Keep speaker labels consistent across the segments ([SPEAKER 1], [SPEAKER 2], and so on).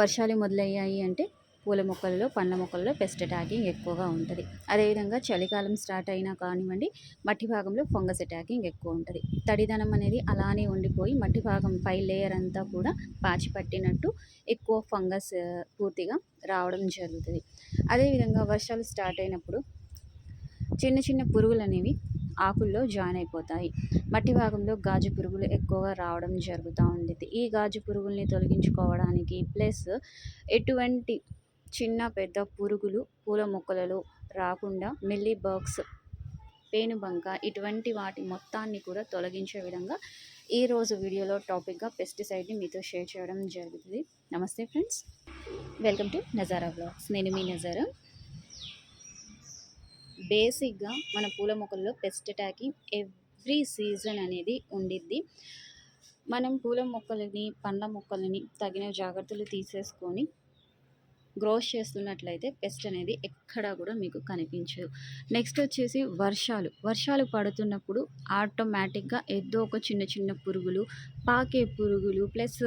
[SPEAKER 1] వర్షాలు మొదలయ్యాయి అంటే పూల మొక్కలలో పండ్ల మొక్కలలో పెస్ట్ అటాకింగ్ ఎక్కువగా ఉంటుంది. అదేవిధంగా చలికాలం స్టార్ట్ అయినా కానివ్వండి మట్టి భాగంలో ఫంగస్ అటాకింగ్ ఎక్కువ ఉంటుంది. తడిదనం అనేది అలానే ఉండిపోయి మట్టి భాగం పై లేయర్ అంతా కూడా పాచి పట్టినట్టు ఎక్కువ ఫంగస్ పూర్తిగా రావడం జరుగుతుంది. అదేవిధంగా వర్షాలు స్టార్ట్ అయినప్పుడు చిన్న చిన్న పురుగులు అనేవి ఆకుల్లో జాయిన్ అయిపోతాయి. మట్టి భాగంలో గాజు పురుగులు ఎక్కువగా రావడం జరుగుతూ ఉండేది. ఈ గాజు పురుగుల్ని తొలగించుకోవడానికి ప్లస్ ఎటువంటి చిన్న పెద్ద పురుగులు పూల మొక్కలలో రాకుండా మిల్లీ బర్గ్స్ పేనుబంక ఇటువంటి వాటి మొత్తాన్ని కూడా తొలగించే విధంగా ఈరోజు వీడియోలో టాపిక్గా పెస్టిసైడ్ని మీతో షేర్ చేయడం జరుగుతుంది. నమస్తే friends. Welcome to Nazara blogs. నేను మీ నజారా. బేసిక్గా మన పూల మొక్కల్లో పెస్ట్ అటాకింగ్ ఎవ్రీ సీజన్ అనేది ఉండిద్ది. మనం పూల మొక్కలని పండ్ల మొక్కలని తగిన జాగ్రత్తలు తీసేసుకొని గ్రోస్ చేస్తున్నట్లయితే పెస్ట్ అనేది ఎక్కడా కూడా మీకు కనిపించదు. నెక్స్ట్ వచ్చేసి వర్షాలు. వర్షాలు పడుతున్నప్పుడు ఆటోమేటిక్గా ఏదో ఒక చిన్న చిన్న పురుగులు పాకే పురుగులు ప్లస్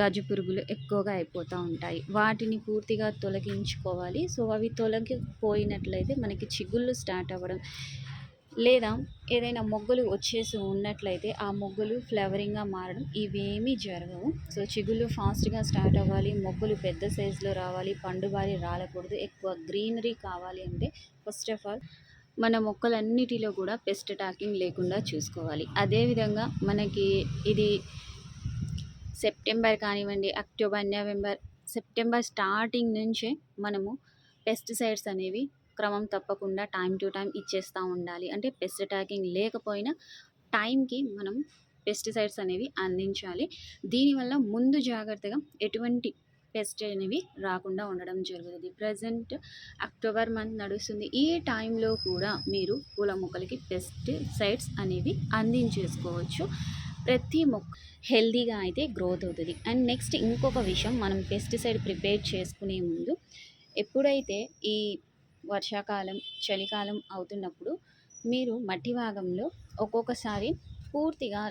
[SPEAKER 1] గజు పురుగులు ఎక్కువగా అయిపోతూ ఉంటాయి. వాటిని పూర్తిగా తొలగించుకోవాలి. సో అవి తొలగిపోయినట్లయితే మనకి చిగుళ్ళు స్టార్ట్ అవ్వడం లేదా ఏదైనా మొగ్గలు వచ్చేసి ఉన్నట్లయితే ఆ మొగ్గలు ఫ్లవరింగ్గా మారడం ఇవేమీ జరగవు. సో చిగుళ్ళు ఫాస్ట్గా స్టార్ట్ అవ్వాలి మొగ్గలు పెద్ద సైజులో రావాలి పండు బారి రాలకూడదు ఎక్కువ గ్రీనరీ కావాలి అంటే ఫస్ట్ ఆఫ్ ఆల్ మన మొక్కలన్నిటిలో కూడా పెస్ట్ అటాకింగ్ లేకుండా చూసుకోవాలి. అదేవిధంగా మనకి ఇది సెప్టెంబర్ కానివ్వండి అక్టోబర్ నవంబర్ సెప్టెంబర్ స్టార్టింగ్ నుంచే మనము పెస్టిసైడ్స్ అనేవి క్రమం తప్పకుండా టైం టు టైం ఇచ్చేస్తూ ఉండాలి. అంటే పెస్ట్ అటాకింగ్ లేకపోయినా టైంకి మనం పెస్టిసైడ్స్ అనేవి అందించాలి. దీనివల్ల ముందు జాగ్రత్తగా ఎటువంటి పెస్ట్ అనేవి రాకుండా ఉండడం జరుగుతుంది. ప్రజెంట్ అక్టోబర్ మంత్ నడుస్తుంది. ఈ టైంలో కూడా మీరు పూల మొక్కలకి పెస్టిసైడ్స్ అనేవి అందించేసుకోవచ్చు. ప్రతి మొక్క హెల్దీగా అయితే గ్రోత్ అవుతుంది. అండ్ నెక్స్ట్ ఇంకొక విషయం మనం పెస్టిసైడ్ ప్రిపేర్ చేసుకునే ముందు ఎప్పుడైతే ఈ వర్షాకాలం చలికాలం అవుతున్నప్పుడు మీరు మట్టి భాగంలో ఒక్కొక్కసారి పూర్తిగా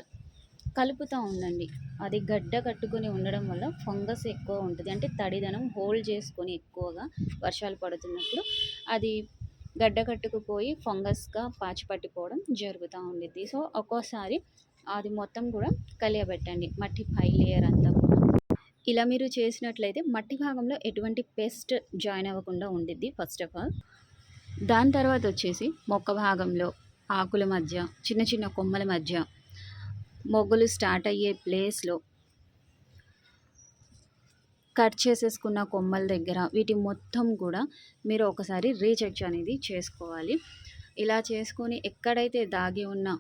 [SPEAKER 1] కలుపుతూ ఉండండి. అది గడ్డ కట్టుకొని ఉండడం వల్ల ఫంగస్ ఎక్కువ ఉంటుంది. అంటే తడిదనం హోల్డ్ చేసుకొని ఎక్కువగా వర్షాలు పడుతున్నప్పుడు అది గడ్డ కట్టుకుపోయి ఫంగస్గా పాచి పట్టిపోవడం జరుగుతూ ఉండిద్ది. సో ఒక్కోసారి అది మొత్తం కూడా కలియబెట్టండి. మట్టి పై లేయర్ అంతా కూడా. ఇలా మీరు చేసినట్లయితే మట్టి భాగంలో ఎటువంటి పెస్ట్ జాయిన్ అవ్వకుండా ఉండిద్ది ఫస్ట్ ఆఫ్ ఆల్. దాని తర్వాత వచ్చేసి మొక్క భాగంలో ఆకుల మధ్య చిన్న చిన్న కొమ్మల మధ్య మొగ్గులు స్టార్ట్ అయ్యే ప్లేస్లో కట్ చేసేసుకున్న కొమ్మల దగ్గర వీటి మొత్తం కూడా మీరు ఒకసారి రీచెక్ అనేది చేసుకోవాలి. ఇలా చేసుకొని ఎక్కడైతే దాగి ఉన్న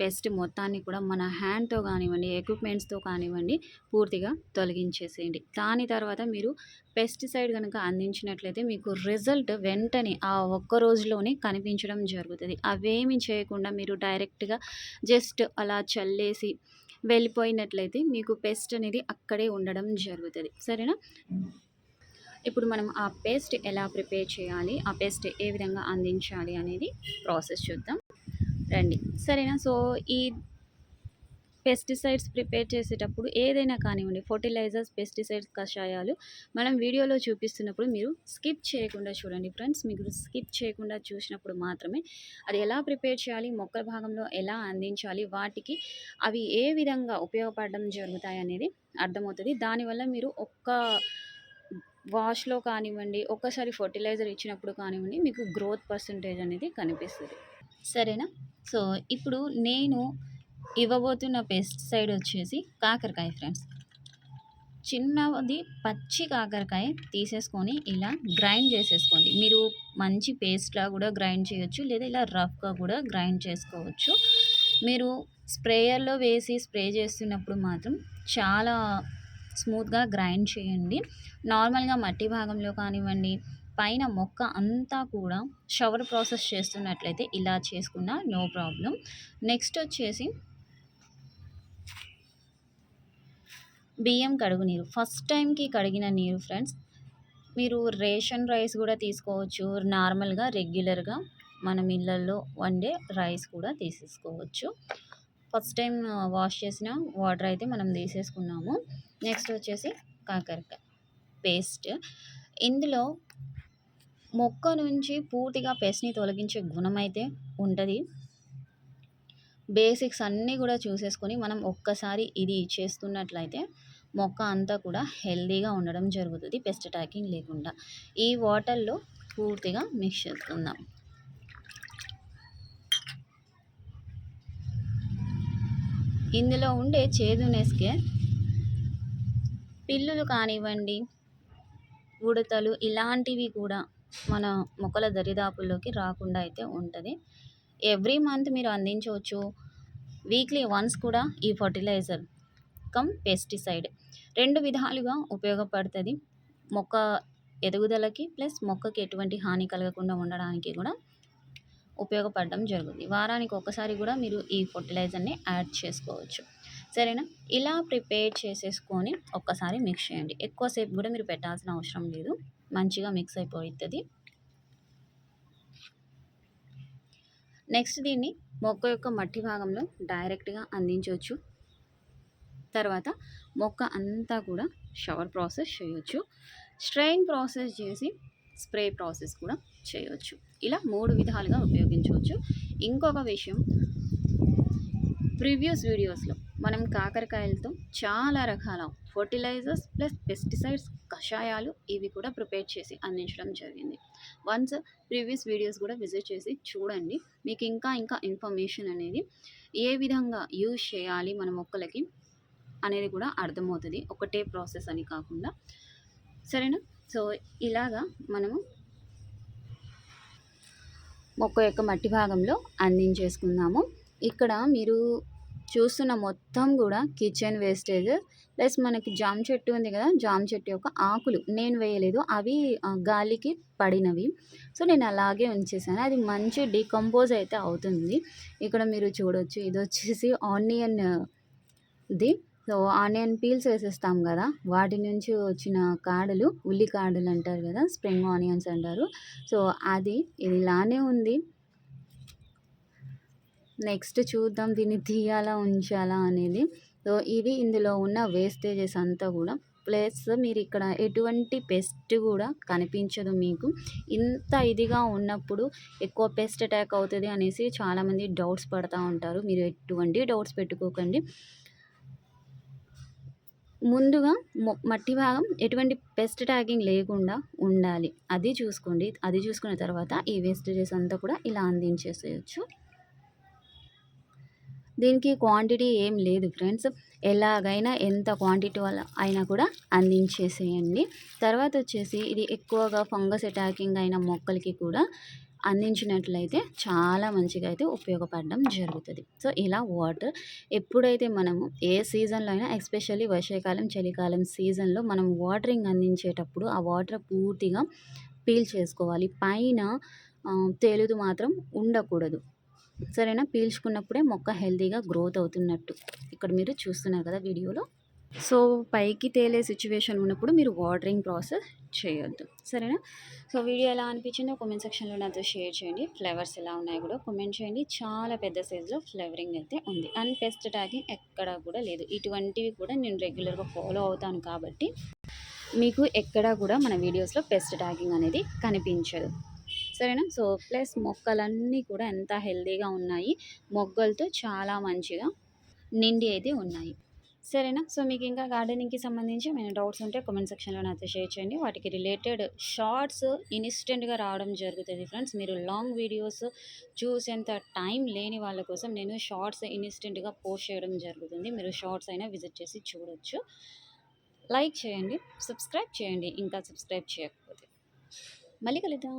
[SPEAKER 1] పెస్ట్ మొత్తాన్ని కూడా మన హ్యాండ్తో కానివ్వండి ఎక్విప్మెంట్స్తో కానివ్వండి పూర్తిగా తొలగించేసేయండి. దాని తర్వాత మీరు పెస్టిసైడ్ కనుక అందించినట్లయితే మీకు రిజల్ట్ వెంటనే ఆ ఒక్క రోజులోనే కనిపించడం జరుగుతుంది. అవేమి చేయకుండా మీరు డైరెక్ట్గా జస్ట్ అలా చల్లేసి వెళ్ళిపోయినట్లయితే మీకు పెస్ట్ అనేది అక్కడే ఉండడం జరుగుతుంది. సరేనా? ఇప్పుడు మనం ఆ పేస్ట్ ఎలా ప్రిపేర్ చేయాలి? ఆ పేస్ట్ ఏ విధంగా అందించాలి అనేది ప్రాసెస్ చూద్దాం. రండి. సరేనా? సో ఈ పెస్టిసైడ్స్ ప్రిపేర్ చేసేటప్పుడు ఏదైనా కానివ్వండి ఫర్టిలైజర్స్ పెస్టిసైడ్స్ కషాయాలు మనం వీడియోలో చూపిస్తున్నప్పుడు మీరు స్కిప్ చేయకుండా చూడండి ఫ్రెండ్స్. మీరు స్కిప్ చేయకుండా చూసినప్పుడు మాత్రమే అది ఎలా ప్రిపేర్ చేయాలి మొక్కల భాగంలో ఎలా అందించాలి వాటికి అవి ఏ విధంగా ఉపయోగపడడం జరుగుతాయి అనేది అర్థమవుతుంది. దానివల్ల మీరు ఒక్క వాష్లో కానివ్వండి ఒక్కసారి ఫర్టిలైజర్ ఇచ్చినప్పుడు కానివ్వండి మీకు గ్రోత్ పర్సంటేజ్ అనేది కనిపిస్తుంది. సరేనా? సో ఇప్పుడు నేను ఇవ్వబోతున్న పెస్టిసైడ్ వచ్చేసి కాకరకాయ ఫ్రెండ్స్. చిన్నది పచ్చి కాకరకాయ తీసేసుకొని ఇలా గ్రైండ్ చేసేసుకోండి. మీరు మంచి పేస్ట్లా కూడా గ్రైండ్ చేయొచ్చు లేదా ఇలా రఫ్గా కూడా గ్రైండ్ చేసుకోవచ్చు. మీరు స్ప్రేయర్లో వేసి స్ప్రే చేస్తున్నప్పుడు మాత్రం చాలా స్మూత్గా గ్రైండ్ చేయండి. నార్మల్గా మట్టి భాగంలో కానివ్వండి పైన మొక్క అంతా కూడా షవర్ ప్రాసెస్ చేస్తున్నట్లయితే ఇలా చేసుకున్న నో ప్రాబ్లం. నెక్స్ట్ వచ్చేసి బియ్యం కడుగు నీరు. ఫస్ట్ టైంకి కడిగిన నీరు ఫ్రెండ్స్ మీరు రేషన్ రైస్ కూడా తీసుకోవచ్చు. నార్మల్గా రెగ్యులర్గా మనం ఇళ్ళల్లో వండే రైస్ కూడా తీసేసుకోవచ్చు. ఫస్ట్ టైం వాష్ చేసిన వాటర్ అయితే మనం తీసేసుకున్నాము. నెక్స్ట్ వచ్చేసి కాకరకాయ పేస్ట్. ఇందులో మొక్క నుంచి పూర్తిగా పెస్ట్ని తొలగించే గుణం అయితే ఉంటుంది. బేసిక్స్ అన్నీ కూడా చూసేసుకొని మనం ఒక్కసారి ఇది చేస్తున్నట్లయితే మొక్క అంతా కూడా హెల్దీగా ఉండడం జరుగుతుంది పెస్ట్ అటాకింగ్ లేకుండా. ఈ వాటర్లో పూర్తిగా మిక్స్ చేసుకుందాం. ఇందులో ఉండే చేదునెస్కే పిల్లులు కానివ్వండి ఉడతలు ఇలాంటివి కూడా మన మొక్కల దరిదాపుల్లోకి రాకుండా అయితే ఉంటుంది. ఎవ్రీ మంత్ మీరు అందించవచ్చు. వీక్లీ వన్స్ కూడా ఈ ఫర్టిలైజర్ కమ్ పెస్టిసైడ్ రెండు విధాలుగా ఉపయోగపడుతుంది. మొక్క ఎదుగుదలకి ప్లస్ మొక్కకి ఎటువంటి హాని కలగకుండా ఉండడానికి కూడా ఉపయోగపడడం జరుగుతుంది. వారానికి ఒకసారి కూడా మీరు ఈ ఫర్టిలైజర్ని యాడ్ చేసుకోవచ్చు. సరేనా? ఇలా ప్రిపేర్ చేసేసుకొని ఒక్కసారి మిక్స్ చేయండి. ఎక్కువసేపు కూడా మీరు పెట్టాల్సిన అవసరం లేదు. మంచిగా మిక్స్ అయిపోతుంది నెక్స్ట్ దీన్ని మొక్క యొక్క మట్టి భాగంలో డైరెక్ట్గా అందించవచ్చు. తర్వాత మొక్క అంతా కూడా షవర్ ప్రాసెస్ చేయొచ్చు. స్ట్రెయిన్ ప్రాసెస్ చేసి స్ప్రే ప్రాసెస్ కూడా చేయవచ్చు ఇలా మూడు విధాలుగా ఉపయోగించవచ్చు. ఇంకొక విషయం ప్రీవియస్ వీడియోస్లో మనం కాకరకాయలతో చాలా రకాల ఫర్టిలైజర్స్ ప్లస్ పెస్టిసైడ్స్ కషాయాలు ఇవి కూడా ప్రిపేర్ చేసి అందించడం జరిగింది. వన్స్ ప్రీవియస్ వీడియోస్ కూడా విజిట్ చేసి చూడండి. మీకు ఇంకా ఇంకా ఇన్ఫర్మేషన్ అనేది ఏ విధంగా యూజ్ చేయాలి మన మొక్కలకి అనేది కూడా అర్థమవుతుంది. ఒకటే ప్రాసెస్ అని కాకుండా. సరేనా? సో ఇలాగా మనము మొక్క యొక్క మట్టి భాగంలో అందించేసుకుందాము. ఇక్కడ మీరు చూస్తున్న మొత్తం కూడా కిచెన్ వేస్టేజ్ ప్లస్ మనకి జామ చెట్టు ఉంది కదా జామ చెట్టు యొక్క ఆకులు నేను వేయలేదు అవి గాలికి పడినవి. సో నేను అలాగే ఉంచేసాను. అది మంచి డీకంపోజ్ అయితే అవుతుంది. ఇక్కడ మీరు చూడొచ్చు ఇది వచ్చేసి onion the so onion peels వేసేస్తాం కదా. వాటి నుంచి వచ్చిన కాడలు ఉల్లి కాడలు అంటారు కదా స్ప్రింగ్ ఆనియన్స్ అంటారు. సో అది ఇది ఇలానే ఉంది. నెక్స్ట్ చూద్దాం దీన్ని తీయాలా ఉంచాలా అనేది. సో ఇది ఇందులో ఉన్న వేస్టేజెస్ అంతా కూడా. ప్లస్ మీరు ఇక్కడ ఎటువంటి పెస్ట్ కూడా కనిపించదు మీకు. ఇంత ఇదిగా ఉన్నప్పుడు ఎక్కువ పెస్ట్ అటాక్ అవుతుంది అనేసి చాలామంది డౌట్స్ పడుతూ ఉంటారు. మీరు ఎటువంటి డౌట్స్ పెట్టుకోకండి. ముందుగా మట్టి భాగం ఎటువంటి పెస్ట్ ట్యాగింగ్ లేకుండా ఉండాలి. అది చూసుకోండి. అది చూసుకున్న తర్వాత ఈ వేస్టేజెస్ అంతా కూడా ఇలా అందించేసేయచ్చు. దీనికి క్వాంటిటీ ఏం లేదు ఫ్రెండ్స్ ఎలాగైనా ఎంత క్వాంటిటీ వల్ల అయినా కూడా అందించేసేయండి. తర్వాత వచ్చేసి ఇది ఎక్కువగా ఫంగస్ అటాకింగ్ అయిన మొక్కలకి కూడా అందించినట్లయితే చాలా మంచిగా అయితే ఉపయోగపడడం జరుగుతుంది. సో ఇలా వాటర్ ఎప్పుడైతే మనము ఏ సీజన్లో అయినా ఎస్పెషల్లీ వర్షాకాలం చలికాలం సీజన్లో మనం వాటరింగ్ అందించేటప్పుడు ఆ వాటర్ పూర్తిగా పీల్ చేసుకోవాలి. పైన తేలుదు మాత్రం ఉండకూడదు. సరేనా? పీల్చుకున్నప్పుడే మొక్క హెల్తీగా గ్రోత్ అవుతున్నట్టు. ఇక్కడ మీరు చూస్తున్నారు కదా వీడియోలో? సో పైకి తేలే సిచ్యువేషన్ ఉన్నప్పుడు మీరు వాటరింగ్ ప్రాసెస్ చేయొద్దు. సరేనా? సో వీడియో ఎలా అనిపించిందో కామెంట్ సెక్షన్లో నాతో షేర్ చేయండి. ఫ్లేవర్స్ ఎలా ఉన్నాయో కూడా కామెంట్ చేయండి. చాలా పెద్ద సైజులో ఫ్లేవరింగ్ అయితే ఉంది. అండ్ పెస్ట్ ట్యాగింగ్ ఎక్కడా కూడా లేదు. ఇటువంటివి కూడా నేను రెగ్యులర్గా ఫాలో అవుతాను కాబట్టి మీకు ఎక్కడా కూడా మన వీడియోస్లో పెస్ట్ ట్యాగింగ్ అనేది కనిపించదు. సరేనా? సో ప్లస్ మొక్కలన్నీ కూడా ఎంత హెల్తీగా ఉన్నాయి. మొగ్గలతో చాలా మంచిగా నిండి అయితే ఉన్నాయి. సరేనా? సో మీకు ఇంకా గార్డెనింగ్కి సంబంధించి ఏమైనా డౌట్స్ ఉంటే కామెంట్ సెక్షన్లో నాతో షేర్ చేయండి. వాటికి రిలేటెడ్ షార్ట్స్ ఇన్స్టెంట్గా రావడం జరుగుతుంది ఫ్రెండ్స్. మీరు లాంగ్ వీడియోస్ చూసేంత టైం లేని వాళ్ళ కోసం నేను షార్ట్స్ ఇన్స్టెంట్గా పోస్ట్ చేయడం జరుగుతుంది. మీరు షార్ట్స్ అయినా విజిట్ చేసి చూడొచ్చు. లైక్ చేయండి సబ్స్క్రైబ్ చేయండి. ఇంకా సబ్స్క్రైబ్ చేయకపోతే. మళ్ళీ కలుద్దాం.